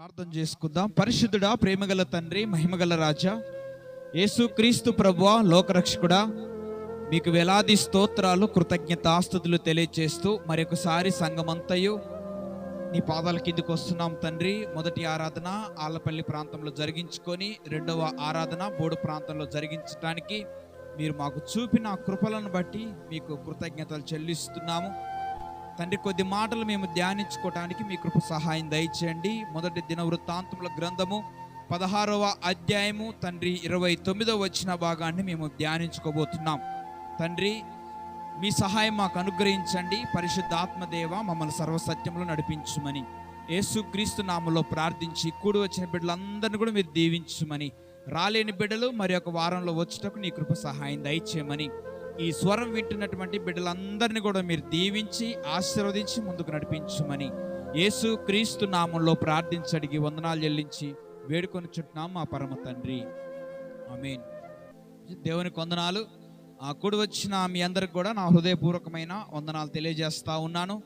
ప్రార్థన చేసుకుందాం. పరిశుద్ధుడా ప్రేమగల తండ్రి మహిమగల రాజా యేసు క్రీస్తు ప్రభువ లోకరక్షకుడా మీకు వేలాది స్తోత్రాలు కృతజ్ఞతాస్తుతులు తెలియజేస్తూ మరొకసారి సంఘమంతయు నీ పాదాల కిందకు వస్తున్నాం తండ్రి. మొదటి ఆరాధన ఆలపల్లి ప్రాంతంలో జరిగించుకొని రెండవ ఆరాధన బోడు ప్రాంతంలో జరిగించడానికి మీరు మాకు చూపిన కృపలను బట్టి మీకు కృతజ్ఞతలు చెల్లిస్తున్నాము. తండ్రి కొద్ది మాటలు మేము ధ్యానించుకోవడానికి మీ కృప సహాయం దయచేయండి. మొదటి దిన వృత్తాంతముల గ్రంథము పదహారవ అధ్యాయము తండ్రి ఇరవై తొమ్మిదవ వచ్చిన భాగాన్ని మేము ధ్యానించుకోబోతున్నాం. తండ్రి మీ సహాయం మాకు అనుగ్రహించండి. పరిశుద్ధాత్మదేవ మమ్మల్ని సర్వసత్యంలో నడిపించుమని. యేసుక్రీస్తు నామలో ప్రార్థించి కూడి వచ్చిన బిడ్డలందరినీ కూడా మీరు దీవించుమని. రాలేని బిడ్డలు మరి ఒక వారంలో వచ్చుటకు నీ కృప సహాయం దయచేయమని. ఈ స్వరం వింటున్నటువంటి బిడ్డలందరినీ కూడా మీరు దీవించి ఆశీర్వదించి ముందుకు నడిపించుమని యేసు క్రీస్తు నామంలో ప్రార్థించడిగి వందనాలు చెల్లించి వేడుకొని చుట్టినాం మా పరమ తండ్రి. ఆమేన్. దేవుని వందనాలు. ఆ కూడి వచ్చిన మీ అందరికి కూడా నా హృదయపూర్వకమైన వందనాలు తెలియజేస్తా ఉన్నాను.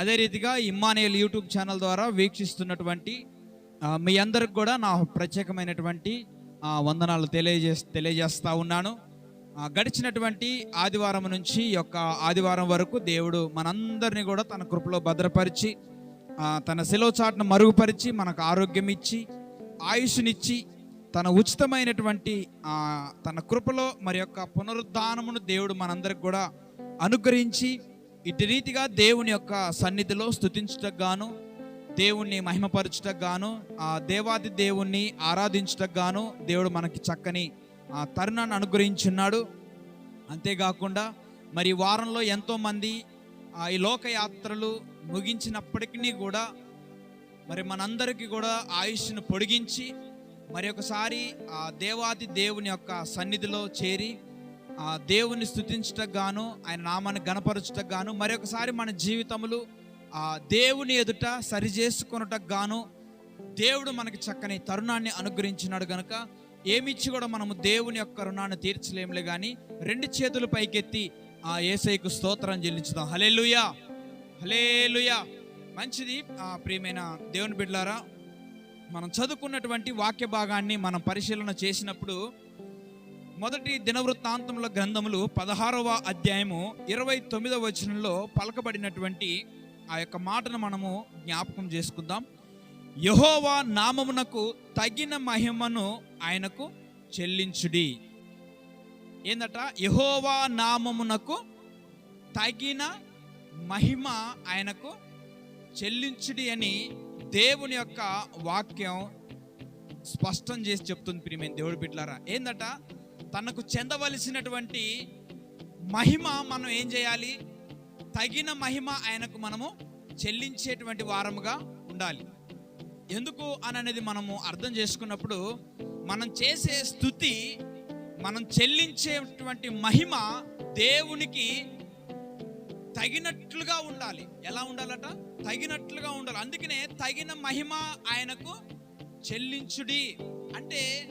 అదే రీతిగా ఇమ్మానియల్ యూట్యూబ్ ఛానల్ ద్వారా వీక్షిస్తున్నటువంటి మీ అందరికి కూడా నా ప్రత్యేకమైనటువంటి వందనాలు తెలియజే తెలియజేస్తా ఉన్నాను. గడిచినటువంటి ఆదివారం నుంచి యొక్క ఆదివారం వరకు దేవుడు మనందరినీ కూడా తన కృపలో భద్రపరిచి తన సెలవు చాటును మరుగుపరిచి మనకు ఆరోగ్యం ఇచ్చి ఆయుష్నిచ్చి తన ఉచితమైనటువంటి తన కృపలో మరి యొక్క పునరుద్ధానమును దేవుడు మనందరికి కూడా అనుగ్రహించి ఇటు రీతిగా దేవుని యొక్క సన్నిధిలో స్థుతించుటకు గాను దేవుణ్ణి మహిమపరచుటకు గాను ఆ దేవాది దేవుణ్ణి ఆరాధించుటకు గాను దేవుడు మనకి చక్కని ఆ తరుణాన్ని అనుగ్రహించున్నాడు. అంతేకాకుండా మరి వారంలో ఎంతోమంది ఆ ఈ లోకయాత్రలు ముగించినప్పటికీ కూడా మరి మనందరికీ కూడా ఆయుష్ను పొడిగించి మరి ఒకసారి ఆ దేవాది దేవుని యొక్క సన్నిధిలో చేరి ఆ దేవుని స్థుతించటకు గాను ఆయన నామాన్ని గణపరచుటకు గాను మరి ఒకసారి మన జీవితములు ఆ దేవుని ఎదుట సరిచేసుకొనుటకు గాను దేవుడు మనకి చక్కని తరుణాన్ని అనుగ్రహించినాడు గనుక ఏమిచ్చి కూడా మనము దేవుని యొక్క రుణాన్ని తీర్చలేములే కానీ రెండు చేతులు పైకెత్తి ఆ ఏసైకు స్తోత్రం చెల్లించుదాం. హలేలుయా హలేలుయా మంచిది. ఆ ప్రియమైన దేవుని బిడ్లారా మనం చదువుకున్నటువంటి వాక్య భాగాన్ని మనం పరిశీలన చేసినప్పుడు మొదటి దినవృత్తాంతముల గ్రంథములు పదహారవ అధ్యాయము ఇరవై తొమ్మిదవ వచనంలో పలకబడినటువంటి ఆ యొక్క మాటను మనము జ్ఞాపకం చేసుకుందాం. యహోవా నామమునకు తగిన మహిమను ఆయనకు చెల్లించుడి. ఏందట? యహోవా నామమునకు తగిన మహిమ ఆయనకు చెల్లించుడి అని దేవుని యొక్క వాక్యం స్పష్టం చేసి చెప్తుంది ప్రియమైన దేవుడి బిడ్లారా ఏందట? తనకు చెందవలసినటువంటి మహిమ మనం ఏం చేయాలి? తగిన మహిమ ఆయనకు మనము చెల్లించేటువంటి వారముగా ఉండాలి. ఎందుకు అని అనేది మనము అర్థం చేసుకున్నప్పుడు మనం చేసే స్థుతి మనం చెల్లించేటువంటి మహిమ దేవునికి తగినట్లుగా ఉండాలి. ఎలా ఉండాలట? తగినట్లుగా ఉండాలి. అందుకనే తగిన మహిమ ఆయనకు చెల్లించుడి. అంటే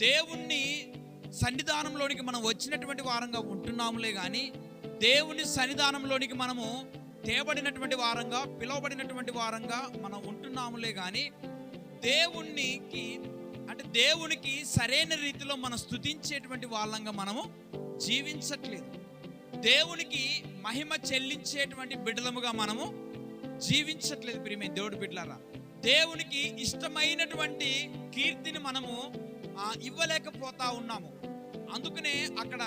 దేవుణ్ణి సన్నిధానంలోనికి మనం వచ్చినటువంటి వారంగా ఉంటున్నాములే కానీ దేవుని సన్నిధానంలోనికి మనము తేబడినటువంటి వారంగా పిలువబడినటువంటి వారంగా మనం ఉంటున్నాములే కానీ దేవునికి అంటే దేవునికి సరైన రీతిలో మనం స్తుతించేటువంటి వాళ్ళంగా మనము జీవించట్లేదు. దేవునికి మహిమ చెల్లించేటువంటి బిడ్డలముగా మనము జీవించట్లేదు ప్రియమైన దేవుడి బిడ్డలారా. దేవునికి ఇష్టమైనటువంటి కీర్తిని మనము ఇవ్వలేకపోతా ఉన్నాము. అందుకనే అక్కడ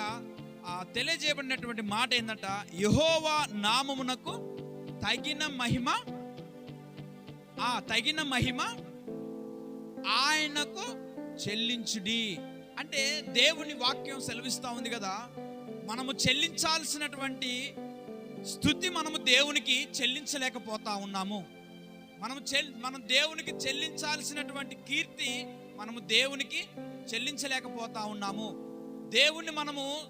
తెలియజేయబడినటువంటి మాట ఏంటంట యహోవా నామమునకు తగిన మహిమ ఆ తగిన మహిమ ఆయనకు చెల్లించుడి. అంటే దేవుని వాక్యం సెలవిస్తూ ఉంది కదా మనము చెల్లించాల్సినటువంటి స్థుతి మనము దేవునికి చెల్లించలేకపోతా ఉన్నాము. మనము చెల్ మనం దేవునికి చెల్లించాల్సినటువంటి కీర్తి మనము దేవునికి చెల్లించలేకపోతా ఉన్నాము. దేవుణ్ణి మనము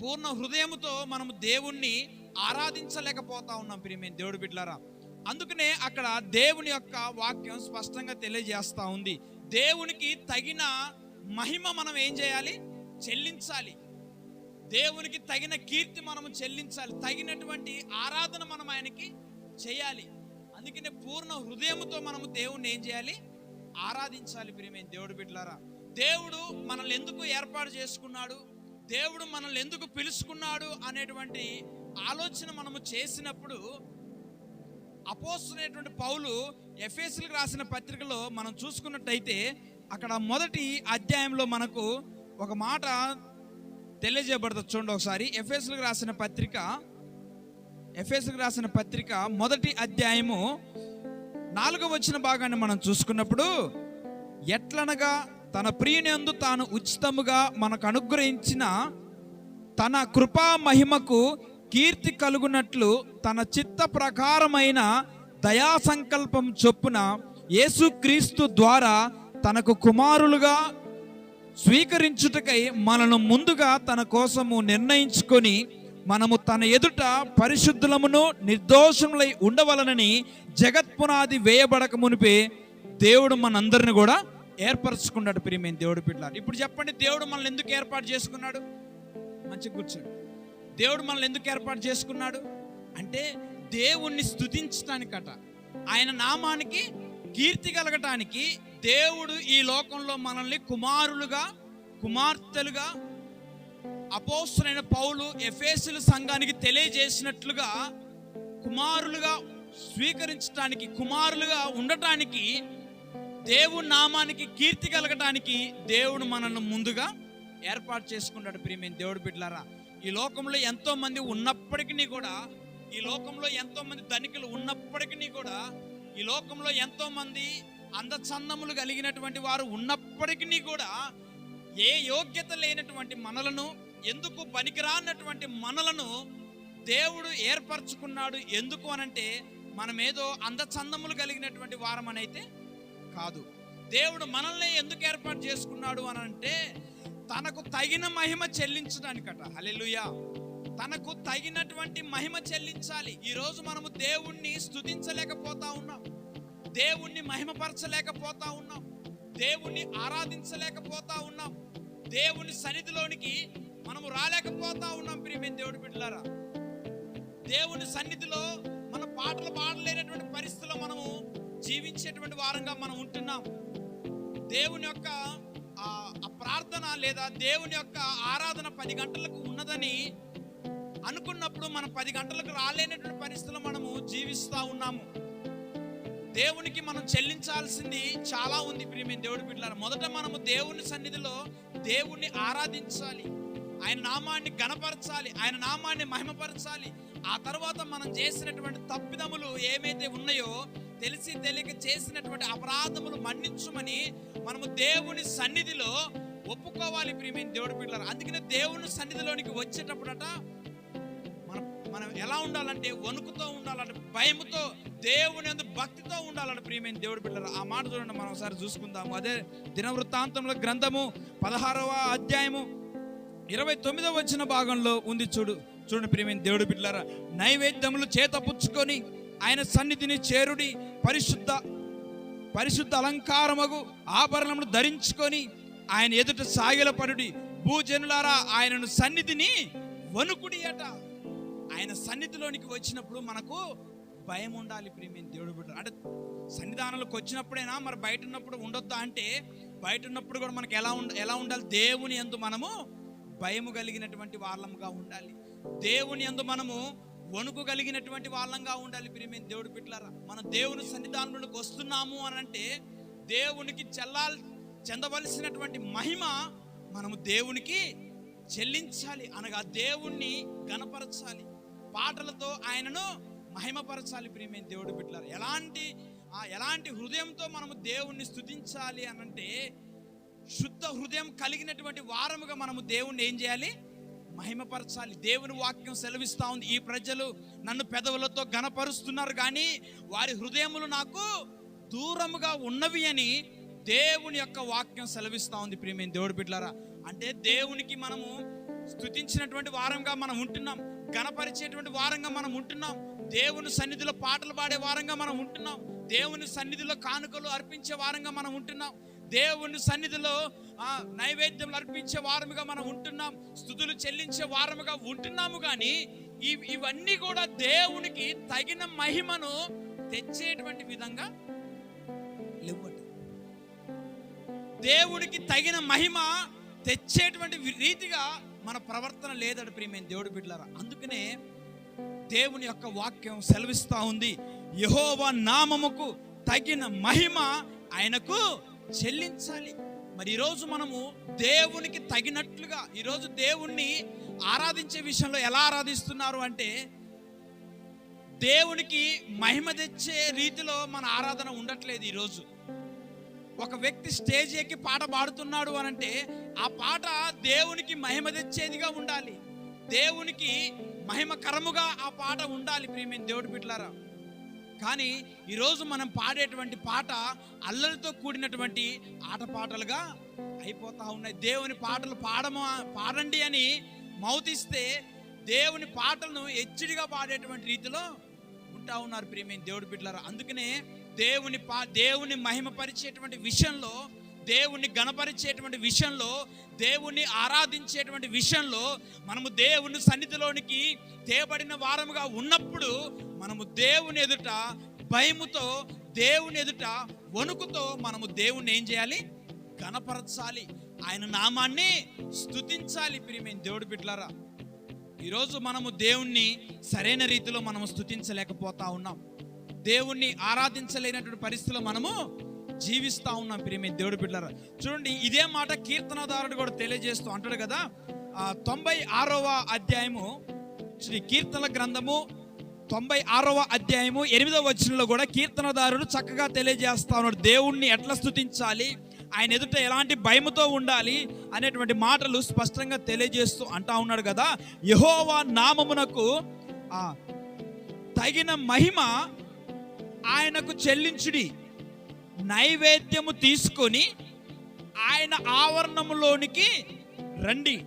పూర్ణ హృదయముతో మనము దేవుణ్ణి ఆరాధించలేకపోతా ఉన్నాం ప్రియమైన దేవుడు బిడ్డలారా. అందుకనే అక్కడ దేవుని యొక్క వాక్యం స్పష్టంగా తెలియజేస్తూ ఉంది. దేవునికి తగిన మహిమ మనం ఏం చేయాలి? చెల్లించాలి. దేవునికి తగిన కీర్తి మనము చెల్లించాలి. తగినటువంటి ఆరాధన మనం ఆయనకి చేయాలి. అందుకనే పూర్ణ హృదయముతో మనము దేవుణ్ణి ఏం చేయాలి? ఆరాధించాలి ప్రియమైన దేవుడు బిడ్డలారా. దేవుడు మనల్ని ఎందుకు ఏర్పాటు చేసుకున్నాడు? దేవుడు మనల్ని ఎందుకు పిలుచుకున్నాడు అనేటువంటి ఆలోచన మనము చేసినప్పుడు అపోస్తున్నటువంటి పౌలు ఎఫ్ఎస్లకు రాసిన పత్రికలో మనం చూసుకున్నట్టయితే అక్కడ మొదటి అధ్యాయంలో మనకు ఒక మాట తెలియజేయబడుతుంది చూడండి ఒకసారి. ఎఫ్ఎస్లకు రాసిన పత్రిక ఎఫ్ఎస్లకు రాసిన పత్రిక మొదటి అధ్యాయము నాలుగవ వచ్చిన భాగాన్ని మనం చూసుకున్నప్పుడు ఎట్లనగా తన ప్రియునందు తాను ఉచితముగా మనకు అనుగ్రహించిన తన కృపా మహిమకు కీర్తి కలుగునట్లు తన చిత్త ప్రకారమైన దయా సంకల్పం చొప్పున యేసుక్రీస్తు ద్వారా తనకు కుమారులుగా స్వీకరించుటకై మనను ముందుగా తన కోసము నిర్ణయించుకొని మనము తన ఎదుట పరిశుద్ధులమును నిర్దోషములై ఉండవలనని జగత్పునాది వేయబడక మునిపే దేవుడు మనందరిని కూడా ఏర్పరచుకున్నాడు ప్రియమైన దేవుడు బిడ్డలారు. ఇప్పుడు చెప్పండి దేవుడు మనల్ని ఎందుకు ఏర్పాటు చేసుకున్నాడు? మంచి కూర్చోండి. దేవుడు మనల్ని ఎందుకు ఏర్పాటు చేసుకున్నాడు? అంటే దేవుణ్ణి స్తుతించటానికట. ఆయన నామానికి కీర్తి కలగటానికి దేవుడు ఈ లోకంలో మనల్ని కుమారులుగా కుమార్తెలుగా అపోస్తులైన పౌలు ఎఫేసుల సంఘానికి తెలియజేసినట్లుగా కుమారులుగా స్వీకరించటానికి కుమారులుగా ఉండటానికి దేవుని నామానికి కీర్తి కలగటానికి దేవుడు మనల్ని ముందుగా ఏర్పాటు చేసుకున్నాడు ప్రియమైన దేవుడు బిడ్డలారా. ఈ లోకంలో ఎంతో మంది ఉన్నప్పటికీ కూడా ఈ లోకంలో ఎంతో మంది ధనికులు ఉన్నప్పటికీ కూడా ఈ లోకంలో ఎంతో మంది అందచందములు కలిగినటువంటి వారు ఉన్నప్పటికీ కూడా ఏ యోగ్యత లేనటువంటి మనలను ఎందుకు పనికిరానటువంటి మనలను దేవుడు ఏర్పరచుకున్నాడు. ఎందుకు అనంటే మనమేదో అందచందములు కలిగినటువంటి వారమనైతే కాదు. దేవుడు మనల్ని ఎందుకు ఏర్పాటు చేసుకున్నాడు అని అంటే తనకు తగిన మహిమ చెల్లించడానికట. హల్లెలూయా. తనకు తగినటువంటి మహిమ చెల్లించాలి. ఈరోజు మనము దేవుణ్ణి స్థుతించలేకపోతా ఉన్నాం. దేవుణ్ణి మహిమపరచలేకపోతా ఉన్నాం. దేవుణ్ణి ఆరాధించలేకపోతా ఉన్నాం. దేవుని సన్నిధిలోనికి మనము రాలేకపోతా ఉన్నాం ప్రియమైన దేవుడి బిడ్డలారా. దేవుని సన్నిధిలో మన పాటలు పాడలేనటువంటి పరిస్థితిలో మనము జీవించేటువంటి వారంగా మనం ఉంటున్నాం. దేవుని యొక్క ఆ ప్రార్థన లేదా దేవుని యొక్క ఆరాధన పది గంటలకు ఉన్నదని అనుకున్నప్పుడు మనం పది గంటలకు రాలేనటువంటి పరిస్థితుల్లో మనము జీవిస్తూ ఉన్నాము. దేవునికి మనం చెల్లించాల్సింది చాలా ఉంది ప్రియమైన దేవుడి బిడ్డలారా. మొదట మనము దేవుని సన్నిధిలో దేవుణ్ణి ఆరాధించాలి. ఆయన నామాన్ని గణపరచాలి ఆయన నామాన్ని మహిమపరచాలి. ఆ తర్వాత మనం చేసినటువంటి తప్పిదములు ఏమైతే ఉన్నాయో తెలిసి తెలియక చేసినటువంటి అపరాధములు మన్నించుమని మనము దేవుని సన్నిధిలో ఒప్పుకోవాలి ప్రియమైన దేవుడు బిడ్డలారు. అందుకనే దేవుని సన్నిధిలోనికి వచ్చేటప్పుడట మనం మనం ఎలా ఉండాలంటే వణుకుతో ఉండాలంటే భయముతో దేవుని అందు భక్తితో ఉండాలని ప్రియమైన దేవుడు బిడ్డలారా. ఆ మాట చూడండి మనం ఒకసారి చూసుకుందాము. అదే దినవృత్తాంతంలో గ్రంథము పదహారవ అధ్యాయము ఇరవై తొమ్మిదవ వచ్చిన భాగంలో ఉంది చూడు. చూడండి ప్రియమైన దేవుడు బిడ్డలారా. నైవేద్యములు చేత పుచ్చుకొని ఆయన సన్నిధిని చేరుడి పరిశుద్ధ పరిశుద్ధ అలంకారమగు ఆభరణమును ధరించుకొని ఆయన ఎదుట సాగిలపడుడి. భూజనులారా ఆయనను సన్నిధిని వణుకుడి అట. ఆయన సన్నిధిలోనికి వచ్చినప్పుడు మనకు భయం ఉండాలి ప్రియమైన దేవుడు బిడ్డ అంటే సన్నిధానంలోకి వచ్చినప్పుడైనా మరి బయట ఉన్నప్పుడు ఉండొద్దా అంటే బయట ఉన్నప్పుడు కూడా మనకు ఎలా ఉండ ఎలా ఉండాలి? దేవుని ఎందు మనము భయము కలిగినటువంటి వాళ్ళముగా ఉండాలి. దేవుని ఎందు మనము వణుకు కలిగినటువంటి వాళ్ళంగా ఉండాలి ప్రియమైన దేవుడు బిడ్డలారా. మనం దేవుని సన్నిధానంలోకి వస్తున్నాము అని అంటే దేవునికి చెల్లాలి చెందవలసినటువంటి మహిమ మనము దేవునికి చెల్లించాలి అనగా దేవుణ్ణి గణపరచాలి. పాటలతో ఆయనను మహిమపరచాలి ప్రియమైన దేవుడు బిడ్డలారా. ఎలాంటి ఎలాంటి హృదయంతో మనము దేవుణ్ణి స్తుతించాలి అనంటే శుద్ధ హృదయం కలిగినటువంటి వారముగా మనము దేవుణ్ణి ఏం చేయాలి? మహిమపరచాలి. దేవుని వాక్యం సెలవిస్తూ ఉంది. ఈ ప్రజలు నన్ను పెదవులతో గణపరుస్తున్నారు కానీ వారి హృదయములు నాకు దూరముగా ఉన్నవి అని దేవుని యొక్క వాక్యం సెలవిస్తూ ఉంది ప్రియమైన దేవుడు బిడ్డలారా. అంటే దేవునికి మనము స్తుతించినటువంటి వారంగా మనం ఉంటున్నాం. గణపరిచేటువంటి వారంగా మనం ఉంటున్నాం. దేవుని సన్నిధిలో పాటలు పాడే వారంగా మనం ఉంటున్నాం. దేవుని సన్నిధిలో కానుకలు అర్పించే వారంగా మనం ఉంటున్నాం. దేవుని సన్నిధిలో ఆ, అర్పించే వారముగా మనం ఉంటున్నాం స్థుతులు చెల్లించే వారముగా ఉంటున్నాము కానీ ఇవన్నీ కూడా దేవునికి తగిన మహిమను తెచ్చేటువంటి విధంగా లేవట దేవుడికి తగిన మహిమ తెచ్చేటువంటి రీతిగా మన ప్రవర్తన లేదడు ప్రియమైన దేవుడు బిడ్డలారా. అందుకనే దేవుని యొక్క వాక్యం సెలవిస్తూ ఉంది. యహోవ నామముకు తగిన మహిమ ఆయనకు చెల్లించాలి. మరి ఈరోజు మనము దేవునికి తగినట్లుగా ఈరోజు దేవుణ్ణి ఆరాధించే విషయంలో ఎలా ఆరాధిస్తున్నారు అంటే దేవునికి మహిమ తెచ్చే రీతిలో మన ఆరాధన ఉండట్లేదు ఈరోజు ఒక వ్యక్తి స్టేజ్ ఎక్కి పాట పాడుతున్నాడు అని అంటే ఆ పాట దేవునికి మహిమ తెచ్చేదిగా ఉండాలి. దేవునికి మహిమకరముగా ఆ పాట ఉండాలి ప్రియమైన దేవుడి బిడ్డలారా. కానీ ఈరోజు మనం పాడేటువంటి పాట అల్లరితో కూడినటువంటి ఆటపాటలుగా అయిపోతా ఉన్నాయి. దేవుని పాటలు పాడము పాడండి అని మౌతిస్తే దేవుని పాటలను హెచ్చడిగా పాడేటువంటి రీతిలో ఉంటా ఉన్నారు ప్రియమైన దేవుడి బిడ్డలారా. అందుకనే దేవుని పా దేవుని మహిమపరిచేటువంటి విషయంలో దేవుణ్ణి గణపరిచేటువంటి విషయంలో దేవుణ్ణి ఆరాధించేటువంటి విషయంలో మనము దేవుని సన్నిధిలోనికి తేబడిన వారముగా ఉన్నప్పుడు మనము దేవుని ఎదుట భయముతో దేవుని ఎదుట వణుకుతో మనము దేవుణ్ణి ఏం చేయాలి? గణపరచాలి. ఆయన నామాన్ని స్థుతించాలి ప్రియమైన దేవుడు బిడ్లారా ఈరోజు మనము దేవుణ్ణి సరైన రీతిలో మనము స్తుతించలేకపోతా ఉన్నాం. దేవుణ్ణి ఆరాధించలేనటువంటి పరిస్థితిలో మనము జీవిస్తా ఉన్నాం ప్రియమైన దేవుడు బిడ్డలారా. చూడండి ఇదే మాట కీర్తనదారుడు కూడా తెలియజేస్తూ అంటాడు కదా తొంభై ఆరవ అధ్యాయము శ్రీ కీర్తన గ్రంథము తొంభై ఆరవ అధ్యాయము ఎనిమిదవ వచనంలో కూడా కీర్తనదారుడు చక్కగా తెలియజేస్తా ఉన్నాడు. దేవుణ్ణి ఎట్లా స్థుతించాలి ఆయన ఎదుట ఎలాంటి భయముతో ఉండాలి అనేటువంటి మాటలు స్పష్టంగా తెలియజేస్తూ అంటా ఉన్నాడు కదా. యహోవా నామమునకు తగిన మహిమ ఆయనకు చెల్లించుడి. నైవేద్యము తీసుకొని ఆయన ఆవరణములోనికి రండి.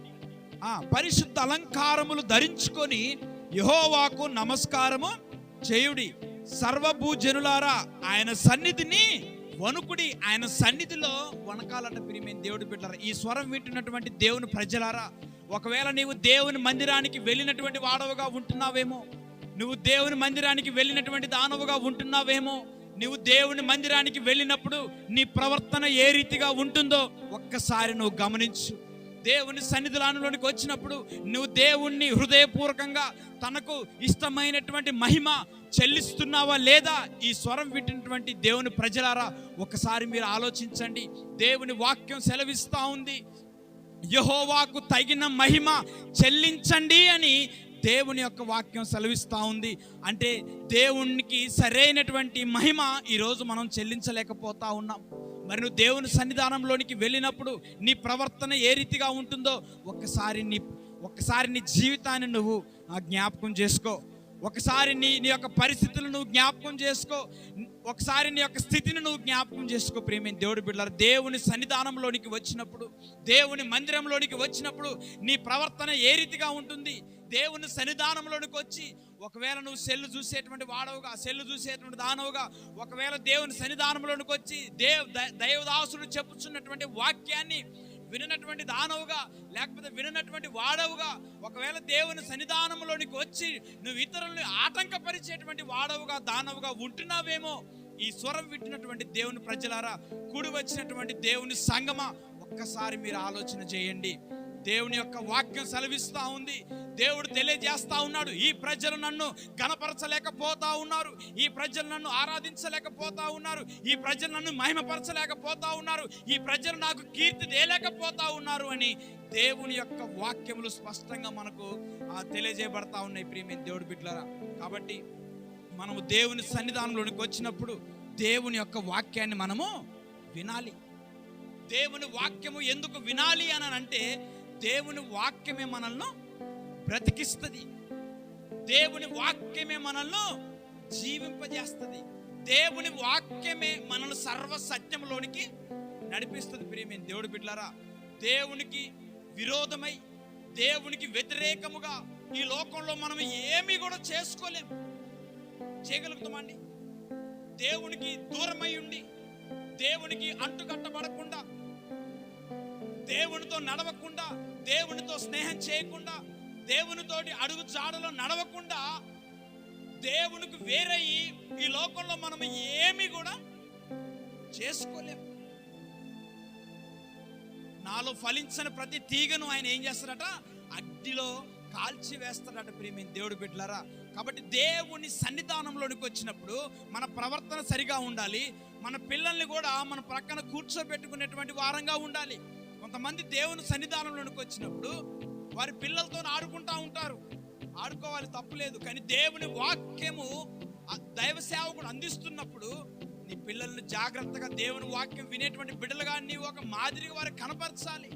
ఆ పరిశుద్ధ అలంకారములు ధరించుకొని యహోవాకు నమస్కారము చేయుడి. సర్వభూజనులారా ఆయన సన్నిధిని వణుకుడి. ఆయన సన్నిధిలో వణకాలట ప్రియమైన దేవుడు బిడ్డరా ఈ స్వరం వింటున్నటువంటి దేవుని ప్రజలారా ఒకవేళ నీవు దేవుని మందిరానికి వెళ్ళినటువంటి వాడవుగా ఉంటున్నావేమో నువ్వు దేవుని మందిరానికి వెళ్ళినటువంటి దానవుగా ఉంటున్నావేమో నువ్వు దేవుని మందిరానికి వెళ్ళినప్పుడు నీ ప్రవర్తన ఏ రీతిగా ఉంటుందో ఒక్కసారి నువ్వు గమనించు. దేవుని సన్నిధిలోనికి వచ్చినప్పుడు నువ్వు దేవుణ్ణి హృదయపూర్వకంగా తనకు ఇష్టమైనటువంటి మహిమ చెల్లిస్తున్నావా లేదా ఈ స్వరం వింటున్నటువంటి దేవుని ప్రజలారా ఒకసారి మీరు ఆలోచించండి. దేవుని వాక్యం సెలవిస్తా ఉంది. యహోవాకు తగిన మహిమ చెల్లించండి అని దేవుని యొక్క వాక్యం సెలవిస్తూ ఉంది. అంటే దేవునికి సరైనటువంటి మహిమ ఈరోజు మనం చెల్లించలేకపోతా ఉన్నాం. మరి నువ్వు దేవుని సన్నిధానంలోనికి వెళ్ళినప్పుడు నీ ప్రవర్తన ఏ రీతిగా ఉంటుందో ఒక్కసారి నీ ఒక్కసారి నీ జీవితాన్ని నువ్వు ఆ, జ్ఞాపకం చేసుకో. ఒకసారి నీ నీ యొక్క పరిస్థితులను నువ్వు జ్ఞాపకం చేసుకో. ఒకసారి నీ యొక్క స్థితిని నువ్వు జ్ఞాపకం చేసుకో ప్రేమైన దేవుడు బిడ్డలారు. దేవుని సన్నిధానంలోనికి వచ్చినప్పుడు దేవుని మందిరంలోనికి వచ్చినప్పుడు నీ ప్రవర్తన ఏ రీతిగా ఉంటుంది? దేవుని సన్నిధానంలోనికి వచ్చి ఒకవేళ నువ్వు సెల్లు చూసేటువంటి వాడవుగా సెల్లు చూసేటువంటి దానవుగా ఒకవేళ దేవుని సన్నిధానంలోనికి వచ్చి దేవ్ ద- దైవదాసుడు చెప్పుచున్నటువంటి వాక్యాన్ని విననటువంటి దానవుగా లేకపోతే విననటువంటి వాడవుగా ఒకవేళ దేవుని సన్నిధానంలోనికి వచ్చి నువ్వు ఇతరులను ఆటంకపరిచేటువంటి వాడవుగా దానవుగా ఉంటున్నావేమో ఈ స్వరం వింటున్నటువంటి దేవుని ప్రజలారా కూడి వచ్చినటువంటి దేవుని సంగమ ఒక్కసారి మీరు ఆలోచన చేయండి. దేవుని యొక్క వాక్యం సెలవిస్తూ ఉంది. దేవుడు తెలియజేస్తా ఉన్నాడు. ఈ ప్రజలు నన్ను గణపరచలేకపోతా ఉన్నారు. ఈ ప్రజలు నన్ను ఆరాధించలేకపోతా ఉన్నారు. ఈ ప్రజలు నన్ను మహిమపరచలేకపోతా ఉన్నారు. ఈ ప్రజలు నాకు కీర్తి తేలేకపోతా ఉన్నారు అని దేవుని యొక్క వాక్యములు స్పష్టంగా మనకు తెలియజేయబడతా ఉన్నాయి ప్రియమైన దేవుడు బిడ్డలారా. కాబట్టి మనము దేవుని సన్నిధానంలోనికి వచ్చినప్పుడు దేవుని యొక్క వాక్యాన్ని మనము వినాలి. దేవుని వాక్యము ఎందుకు వినాలి అని అంటే దేవుని వాక్యమే మనల్ని బ్రతికిస్తుంది. దేవుని వాక్యమే మనల్ని జీవింపజేస్తుంది. దేవుని వాక్యమే మనల్ని సర్వ సత్యంలోనికి నడిపిస్తుంది ప్రియమైన దేవుడు బిడ్డలారా. దేవునికి విరోధమై దేవునికి వ్యతిరేకముగా ఈ లోకంలో మనం ఏమీ కూడా చేసుకోలేం. చేయగలుగుతామండి? దేవునికి దూరమై ఉండి దేవునికి అంటుకట్టబడకుండా దేవునితో నడవకుండా దేవునితో స్నేహం చేయకుండా దేవునితోటి అడుగు జాడలో నడవకుండా దేవునికి వేరయ్యి ఈ లోకంలో మనం ఏమి కూడా చేసుకోలేం. నాలో ఫలించని ప్రతి తీగను ఆయన ఏం చేస్తాడట అగ్నిలో కాల్చి వేస్తాడట ప్రేమి దేవుడు బిడ్డలారా. కాబట్టి దేవుని సన్నిధానంలోనికి వచ్చినప్పుడు మన ప్రవర్తన సరిగా ఉండాలి. మన పిల్లల్ని కూడా మన ప్రక్కన కూర్చోబెట్టుకునేటువంటి వారంగా ఉండాలి. కొంతమంది దేవుని సన్నిధానంలోనికి వచ్చినప్పుడు వారి పిల్లలతో ఆడుకుంటా ఉంటారు. ఆడుకోవాలి తప్పులేదు కానీ దేవుని వాక్యము ఆ దైవ సేవకుడు అందిస్తున్నప్పుడు నీ పిల్లల్ని జాగ్రత్తగా దేవుని వాక్యం వినేటువంటి బిడ్డలుగా నీవు ఒక మాదిరిగా వారికి కనపరచాలి.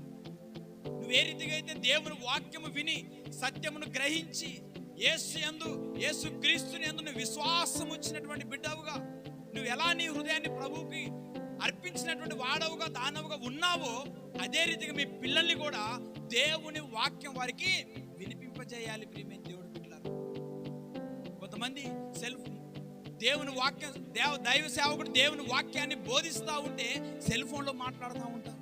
నువ్వు ఏ రీతిగా అయితే దేవుని వాక్యము విని సత్యమును గ్రహించి యేసు యందు యేసు క్రీస్తుని యందు నువ్వు విశ్వాసం వచ్చినటువంటి బిడ్డవుగా నువ్వు ఎలా నీ హృదయాన్ని ప్రభువుకి అర్పించినటువంటి వాడవుగా దానవుగా ఉన్నావో అదే రీతిగా మీ పిల్లల్ని కూడా దేవుని వాక్యం వారికి వినిపింపజేయాలి ప్రియమైన దేవుడు పిల్లలు కొంతమంది సెల్ఫ్ దేవుని వాక్యం దేవ దైవ సేవకుడు దేవుని వాక్యాన్ని బోధిస్తూ ఉంటే సెల్ ఫోన్లో మాట్లాడుతూ ఉంటారు.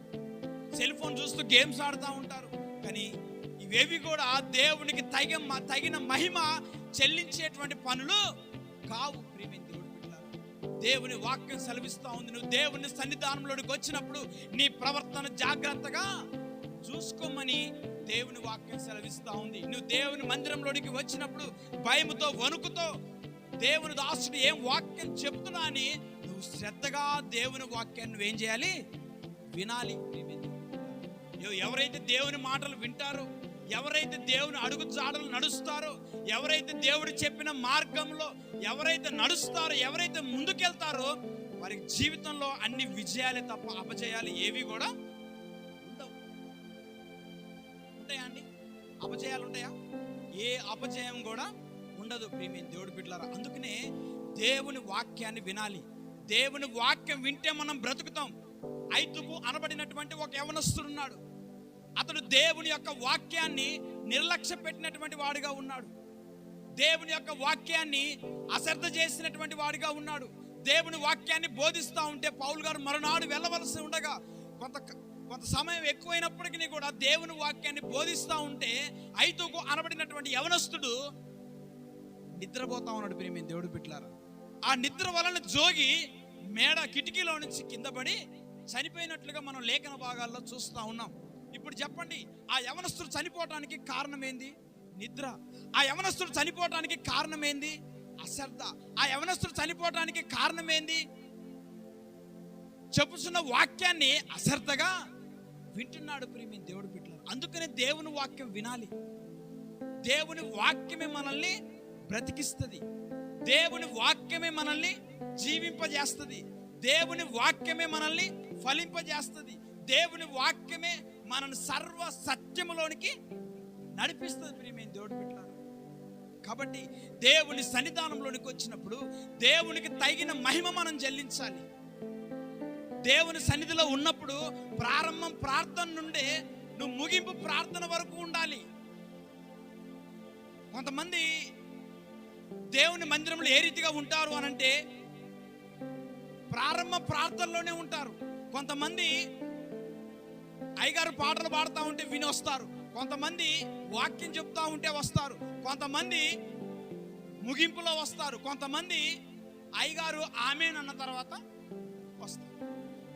సెల్ ఫోన్ చూస్తూ గేమ్స్ ఆడుతూ ఉంటారు. కానీ ఇవేవి కూడా దేవునికి తగిన తగిన మహిమ చెల్లించేటువంటి పనులు కావు ప్రేమి దేవుడు బిడ్డలారా. దేవుని వాక్యం సెలవిస్తూ ఉంది. నువ్వు దేవుని సన్నిధానంలోకి వచ్చినప్పుడు నీ ప్రవర్తన జాగ్రత్తగా చూసుకోమని దేవుని వాక్యం సెలవిస్తూ ఉంది. నువ్వు దేవుని మందిరంలోనికి వచ్చినప్పుడు భయముతో వణుకుతో దేవుని దాసుడు ఏం వాక్యం చెప్తున్నా అని నువ్వు శ్రద్ధగా దేవుని వాక్యాన్ని నువ్వేం చేయాలి? వినాలి. ఎవరైతే దేవుని మాటలు వింటారో ఎవరైతే దేవుని అడుగు జాడలు నడుస్తారో ఎవరైతే దేవుడు చెప్పిన మార్గంలో ఎవరైతే నడుస్తారో ఎవరైతే ముందుకెళ్తారో వారి జీవితంలో అన్ని విజయాలే తప్ప అపజయాలు ఏవి కూడా ఉంటాయా అండి? అపజయాలు ఉంటాయా ఏ అపజయం కూడా ఉండదు ప్రేమిని దేవుడు బిడ్డలారా. అందుకనే దేవుని వాక్యాన్ని వినాలి. దేవుని వాక్యం వింటే మనం బ్రతుకుతాం. ఐతుకు అనబడినటువంటి ఒక యవనస్తుడు ఉన్నాడు. అతడు దేవుని యొక్క వాక్యాన్ని నిర్లక్ష్య పెట్టినటువంటి వాడుగా ఉన్నాడు. దేవుని యొక్క వాక్యాన్ని అశ్రద్ధ చేసినటువంటి వాడిగా ఉన్నాడు. దేవుని వాక్యాన్ని బోధిస్తూ ఉంటే పౌలు గారు మరునాడు వెళ్ళవలసి ఉండగా కొంత కొంత సమయం ఎక్కువైనప్పటికీ కూడా దేవుని వాక్యాన్ని బోధిస్తూ ఉంటే ఐతుకు అనబడినటువంటి యవనస్తుడు నిద్రపోతా ఉన్నాడు ప్రియమే దేవుడు బిడ్డలారా. ఆ నిద్ర వలన జోగి మేడ కిటికీలో నుంచి కింద పడి చనిపోయినట్లుగా మనం లేఖన భాగాల్లో చూస్తూ ఉన్నాం. ఇప్పుడు చెప్పండి ఆ యవనస్తుడు చనిపోవటానికి కారణం ఏంది నిద్ర. ఆ యవనస్తుడు చనిపోవటానికి కారణం ఏంది అశ్రద్ధ. ఆ యవనస్తుడు చనిపోవటానికి కారణం ఏంది చెప్పుచున్న వాక్యాన్ని అశ్రద్ధగా వింటున్నాడు ప్రేమి దేవుడు బిడ్డలారా అందుకనే దేవుని వాక్యం వినాలి. దేవుని వాక్యమే మనల్ని బ్రతికిస్తుంది. దేవుని వాక్యమే మనల్ని జీవింపజేస్తుంది. దేవుని వాక్యమే మనల్ని ఫలింపజేస్తుంది. దేవుని వాక్యమే మనల్ని సర్వ సత్యములోనికి నడిపిస్తుంది ప్రియమైన దేవుడు బిడ్డలారా. కాబట్టి దేవుని సన్నిధానంలోనికి వచ్చినప్పుడు దేవునికి తగిన మహిమ మనం చెల్లించాలి దేవుని సన్నిధిలో ఉన్నప్పుడు ప్రారంభం ప్రార్థన నుండే నువ్వు ముగింపు ప్రార్థన వరకు ఉండాలి. కొంతమంది దేవుని మందిరంలో ఏ రీతిగా ఉంటారు అని అంటే ప్రారంభ ప్రార్థనలోనే ఉంటారు. కొంతమంది అయ్యగారు పాటలు పాడుతూ ఉంటే విని వస్తారు. కొంతమంది వాక్యం చెప్తా ఉంటే వస్తారు. కొంతమంది ముగింపులో వస్తారు. కొంతమంది అయ్యగారు ఆమెనన్న తర్వాత వస్తారు.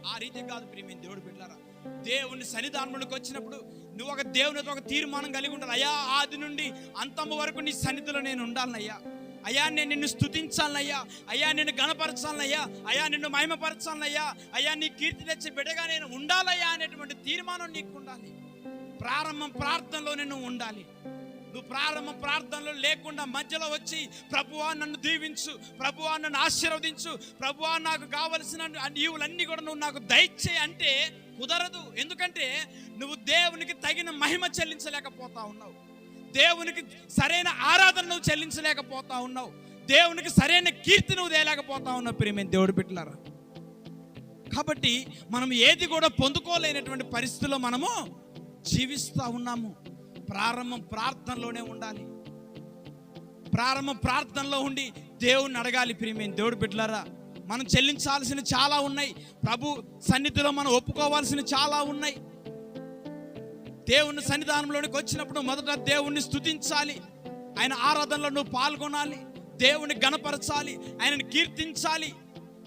ఆ రీతి కాదు ప్రియమైన దేవుడు బిడ్డారా. దేవుని సన్నిధానంలోకి వచ్చినప్పుడు నువ్వు ఒక దేవునితో ఒక తీర్మానం కలిగి ఉండాలి. అయ్యా ఆది నుండి అంతము వరకు నీ సన్నిధిలో నేను ఉండాలనయ్యా. అయ్యా నేను నిన్ను స్థుతించాలనయ్యా అయ్యా నిన్ను గణపరచాలనయ్యా. అయ్యా నిన్ను మహిమపరచాలనయ్యా. అయ్యా నీ కీర్తి తెచ్చి బిడ్డగా నేను ఉండాలయ్యా అనేటువంటి తీర్మానం నీకు ఉండాలి ప్రారంభం ప్రార్థనలో నేను ఉండాలి. నువ్వు ప్రారంభ ప్రార్థనలు లేకుండా మధ్యలో వచ్చి ప్రభువా నన్ను దీవించు ప్రభువా నన్ను ఆశీర్వదించు ప్రభువా నాకు కావలసిన నీవులన్నీ కూడా నువ్వు నాకు దయచే అంటే కుదరదు. ఎందుకంటే నువ్వు దేవునికి తగిన మహిమ చెల్లించలేకపోతా ఉన్నావు. దేవునికి సరైన ఆరాధన నువ్వు చెల్లించలేకపోతా ఉన్నావు. దేవునికి సరైన కీర్తి నువ్వు తేలేకపోతా ఉన్నావు ప్రియమైన దేవుడు బిడ్డలారా. కాబట్టి మనం ఏది కూడా పొందుకోలేనటువంటి పరిస్థితిలో మనము జీవిస్తూ ఉన్నాము. ప్రారంభం ప్రార్థనలోనే ఉండాలి. ప్రారంభం ప్రార్థనలో ఉండి దేవుణ్ణి అడగాలి ప్రియమైన దేవుడు బిడ్డలారా. మనం చెల్లించాల్సిన చాలా ఉన్నాయి. ప్రభు సన్నిధిలో మనం ఒప్పుకోవాల్సిన చాలా ఉన్నాయి. దేవుని సన్నిధానంలోనికి వచ్చినప్పుడు మొదట దేవుణ్ణి స్తుతించాలి. ఆయన ఆరాధనలో నువ్వు పాల్గొనాలి. దేవుని గణపరచాలి. ఆయనను కీర్తించాలి.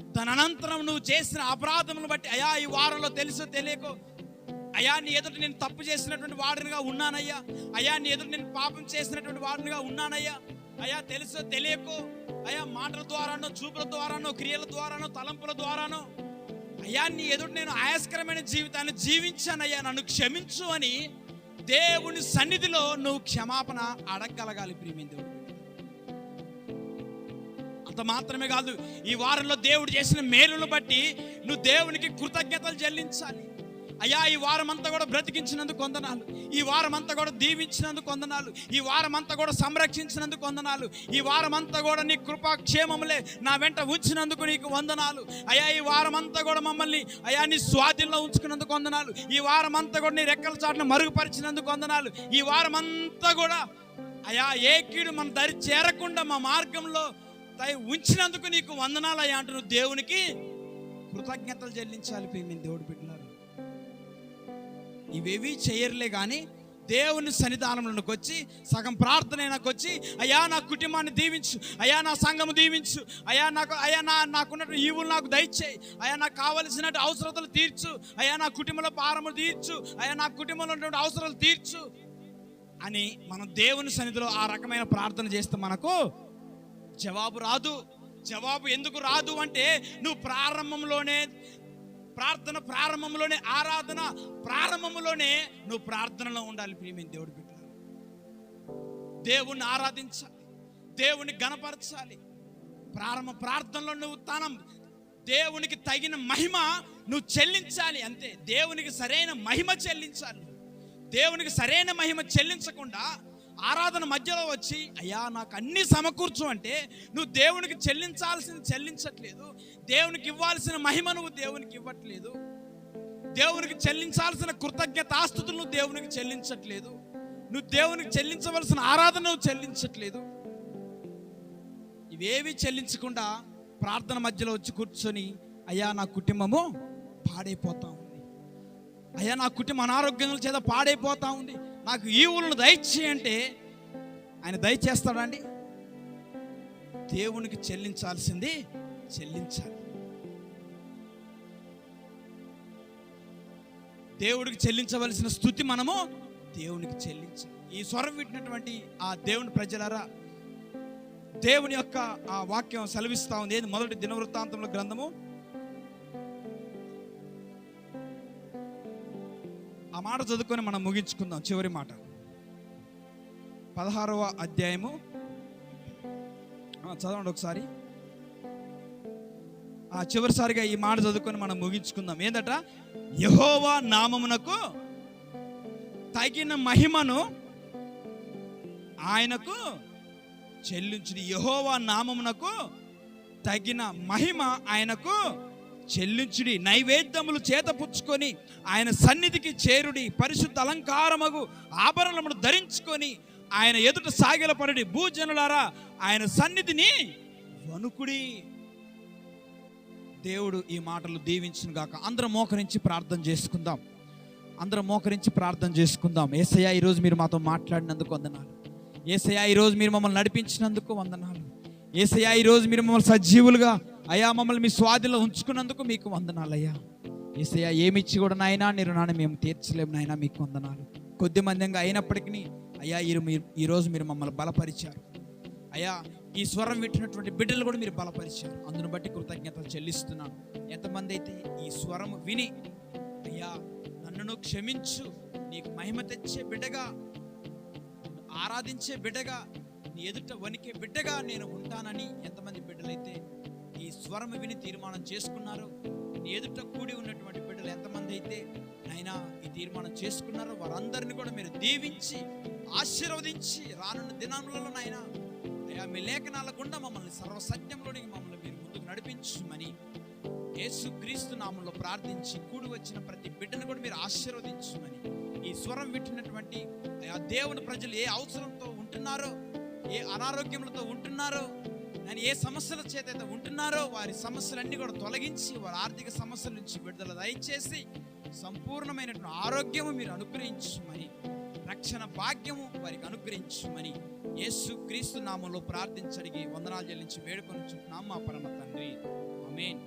తన అనంతరం నువ్వు చేసిన అపరాధమును బట్టి అయా ఈ వారంలో తెలుసో తెలియకో అయ్యా నీ ఎదుట నేను తప్పు చేసినటువంటి వాడినిగా ఉన్నానయ్యా. అయా నీ ఎదుట నేను పాపం చేసినటువంటి వాడినిగా ఉన్నానయ్యా. అయ్యా తెలుసో తెలియకో. అయ్యా మాటల ద్వారానో చూపుల ద్వారానో క్రియల ద్వారానో తలంపుల ద్వారానో. అయ్యా నీ ఎదుట నేను ఆయాస్కరమైన జీవితాన్ని జీవించానయ్యా. నన్ను క్షమించు అని దేవుని సన్నిధిలో నువ్వు క్షమాపణ అడగగలగాలి ప్రియమైన దేవుడు అంత మాత్రమే కాదు ఈ వారంలో దేవుడు చేసిన మేలును బట్టి నువ్వు దేవునికి కృతజ్ఞతలు చెల్లించాలి. అయ్యా ఈ వారం అంతా కూడా బ్రతికించినందుకు వందనాలు. ఈ వారం అంతా కూడా దీవించినందుకు వందనాలు. ఈ వారం అంతా కూడా సంరక్షించినందుకు వందనాలు. ఈ వారం అంతా కూడా నీ కృపాక్షేమములే నా వెంట ఉంచినందుకు నీకు వందనాలు. అయ్యా ఈ వారం అంతా కూడా మమ్మల్ని అయ్యా నీ స్వాధీనంలో ఉంచుకున్నందుకు వందనాలు. ఈ వారం అంతా కూడా నీ రెక్కల చాటును మరుగుపరిచినందుకు వందనాలు. ఈ వారం అంతా కూడా అయ్యా ఏ కీడు మన దరి చేరకుండా మా మార్గంలో దయ ఉంచినందుకు నీకు వందనాలు. అయ్యా అంటున్నావు దేవునికి కృతజ్ఞతలు చెల్లించాలి మేము దేవుడు బిడ్డలారు. ఇవేవి చేయర్లే కానీ దేవుని సన్నిధానంలోకి వచ్చి సగం ప్రార్థన వచ్చి అయ్యా నా కుటుంబాన్ని దీవించు అయ్యా నా సంఘము దీవించు అయ్యా నాకు అయ్యా నా నాకున్నట్టు ఈవులు నాకు దయచేయి అయ్యా నాకు కావలసినట్టు అవసరతలు తీర్చు అయ్యా నా కుటుంబంలో భారము తీర్చు అయ్యా నా కుటుంబంలో ఉన్నటువంటి అవసరాలు తీర్చు అని మనం దేవుని సన్నిధిలో ఆ రకమైన ప్రార్థన చేస్తే మనకు జవాబు రాదు. జవాబు ఎందుకు రాదు అంటే నువ్వు ప్రారంభంలోనే ప్రార్థన ప్రారంభంలోనే ఆరాధన ప్రారంభంలోనే నువ్వు ప్రార్థనలో ఉండాలి ప్రియమైన దేవుడు బిడ్డ దేవుణ్ణి ఆరాధించాలి దేవుని గణపరచాలి. ప్రారంభ ప్రార్థనలో నువ్వు తనం దేవునికి తగిన మహిమ నువ్వు చెల్లించాలి అంతే. దేవునికి సరైన మహిమ చెల్లించాలి. దేవునికి సరైన మహిమ చెల్లించకుండా ఆరాధన మధ్యలో వచ్చి అయ్యా నాకు అన్ని సమకూర్చు అంటే నువ్వు దేవునికి చెల్లించాల్సింది చెల్లించట్లేదు. దేవునికి ఇవ్వాల్సిన మహిమ నువ్వు దేవునికి ఇవ్వట్లేదు. దేవునికి చెల్లించాల్సిన కృతజ్ఞతాస్తుతులు నువ్వు దేవునికి చెల్లించట్లేదు. నువ్వు దేవునికి చెల్లించవలసిన ఆరాధన నువ్వు చెల్లించట్లేదు. ఇవేవి చెల్లించకుండా ప్రార్థన మధ్యలో వచ్చి కూర్చొని అయ్యా నా కుటుంబము పాడైపోతా ఉంది. అయ్యా నా కుటుంబం అనారోగ్యముల చేత పాడైపోతా ఉంది. నాకు ఈ ఊళ్ళను దయచేయంటే ఆయన దయచేస్తాడండి దేవునికి చెల్లించాల్సింది చెల్లించాలి. దేవుడికి చెల్లించవలసిన స్థుతి మనము దేవునికి చెల్లించాలి. ఈ స్వరం వింటున్నటువంటి ఆ దేవుని ప్రజలారా దేవుని యొక్క ఆ వాక్యం సెలవిస్తా ఉంది. ఏది? మొదటి దినవృత్తాంతంలో గ్రంథము ఆ మాట చదువుకొని మనం ముగించుకుందాం చివరి మాట. పదహారవ అధ్యాయము. చదవండి ఒకసారి. ఆ చివరిసారిగా ఈ మాట చదువుకొని మనం ముగించుకుందాం. ఏంటట యహోవా నామమునకు తగిన మహిమను ఆయనకు చెల్లించుడి. యహోవా నామమునకు తగిన మహిమ ఆయనకు చెల్లించుడి నైవేద్యములు చేతపుచ్చుకొని ఆయన సన్నిధికి చేరుడి పరిశుద్ధ అలంకారమగు ఆభరణమును ధరించుకొని ఆయన ఎదుట సాగిలపరుడి భూజనులారా ఆయన సన్నిధిని వణుకుడి. దేవుడు ఈ మాటలు దీవించును గాక. అందరం మోకరించి ప్రార్థన చేసుకుందాం. అందరం మోకరించి ప్రార్థన చేసుకుందాం. ఏసయ్య ఈరోజు మీరు మాతో మాట్లాడినందుకు వందనాలు. ఏసయ్య ఈరోజు మీరు మమ్మల్ని నడిపించినందుకు వందనాలు. ఏసయ్య ఈరోజు మీరు మమ్మల్ని సజీవులుగా అయ్యా మమ్మల్ని మీ స్వాధిలో ఉంచుకున్నందుకు మీకు వందనాలయ్యా. ఈసయ్యా ఏమిచ్చి కూడా నాయనా మీరు నాన్న మేము తీర్చలేము నాయనా మీకు వందనాలు. కొద్ది మందిగా అయినప్పటికీ అయ్యా ఈ మీరు ఈరోజు మీరు మమ్మల్ని బలపరిచారు. అయ్యా ఈ స్వరం వింటున్నటువంటి బిడ్డలు కూడా మీరు బలపరిచారు. అందును బట్టి కృతజ్ఞతలు చెల్లిస్తున్నాను. ఎంతమంది అయితే ఈ స్వరం విని అయ్యా నన్ను క్షమించు నీకు మహిమ తెచ్చే బిడ్డగా ఆరాధించే బిడ్డగా నీ ఎదుట వణికే బిడ్డగా నేను ఉంటానని ఎంతమంది బిడ్డలైతే స్వరం విని తీర్మానం చేసుకున్నారు. ఎదుట కూడి ఉన్నటువంటి బిడ్డలు ఎంతమంది అయితే అయినా ఈ తీర్మానం చేసుకున్నారో వారందరిని కూడా మీరు దీవించి ఆశీర్వదించి రానున్న దినాలలో నాయనా అయ్యా మీ లేఖనాల గుండా మమ్మల్ని సర్వసత్యంలోనికి మమ్మల్ని మీరు ముందుకు నడిపించమని యేసు క్రీస్తు నామంలో ప్రార్థించి కూడి వచ్చిన ప్రతి బిడ్డను కూడా మీరు ఆశీర్వదించమని ఈ స్వరం వింటున్నటువంటి ఆ దేవుని ప్రజలు ఏ అవసరంతో ఉంటున్నారో ఏ అనారోగ్యములతో ఉంటున్నారో నేను ఏ సమస్యల చేత అయితే ఉంటున్నారో వారి సమస్యలన్నీ కూడా తొలగించి వారి ఆర్థిక సమస్యల నుంచి విడుదల దయచేసి సంపూర్ణమైనటువంటి ఆరోగ్యము మీరు అనుగ్రహించమని రక్షణ భాగ్యము వారికి అనుగ్రహించమని యేసు క్రీస్తు నామంలో ప్రార్థించడిగి వందనాలు చెల్లించి వేడుకొని చుట్టున్నాం మా పరమ తండ్రి. అమేన్